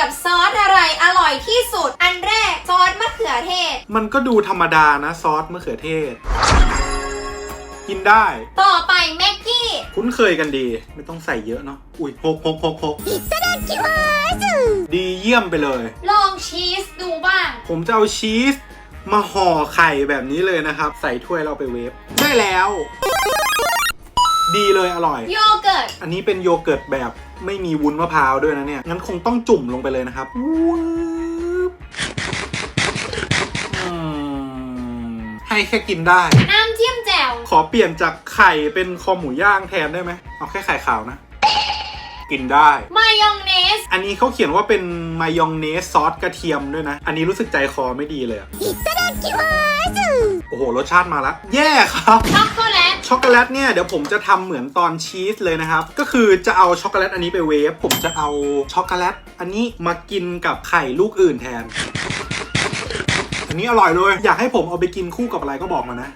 กับซอสอะไรอร่อยที่สุด อันแรกซอสมะเขือเทศ มันก็ดูธรรมดานะซอสมะเขือเทศ กินได้ ต่อไปแม็กกี้ คุ้นเคยกันดี ไม่ต้องใส่เยอะเนาะอุ้ยหกหกหกหกดีเยี่ยมไปเลย ลองชีสดูบ้าง ผมจะเอาชีสมาห่อไข่แบบนี้เลยนะครับ ใส่ถ้วยเราไปเวฟได้แล้วดี เลยอร่อย โยเกิร์ต อันนี้เป็นโยเกิร์ตแบบไม่มีวุ้นมะพร้าวด้วยนะเนี่ย งั้นคงต้องจุ่มลงไปเลยนะครับวืบอืมให้แค่กินได้ น้ำจิ้มแจ่ว ขอเปลี่ยนจากไข่เป็นคอหมูย่างแทนได้ไหม เอาแค่ไข่ขาวนะ กินได้ มายองเนส อันนี้เขาเขียนว่าเป็นมายองเนสซอสกระเทียมด้วยนะ อันนี้รู้สึกใจคอไม่ดีเลยอะโอ้โหรสชาติมาแล้วแย่ครับ ช็อกโกแลต ช็อกโกแลตเนี่ยเดี๋ยวผมจะทำเหมือนตอนชีสเลยนะครับ ก็คือจะเอาช็อกโกแลตอันนี้ไปเวฟผมจะเอาช็อกโกแลตอันนี้มากินกับไข่ลูกอื่นแทน อันนี้อร่อยเลย อยากให้ผมเอาไปกินคู่กับอะไรก็บอกมานะ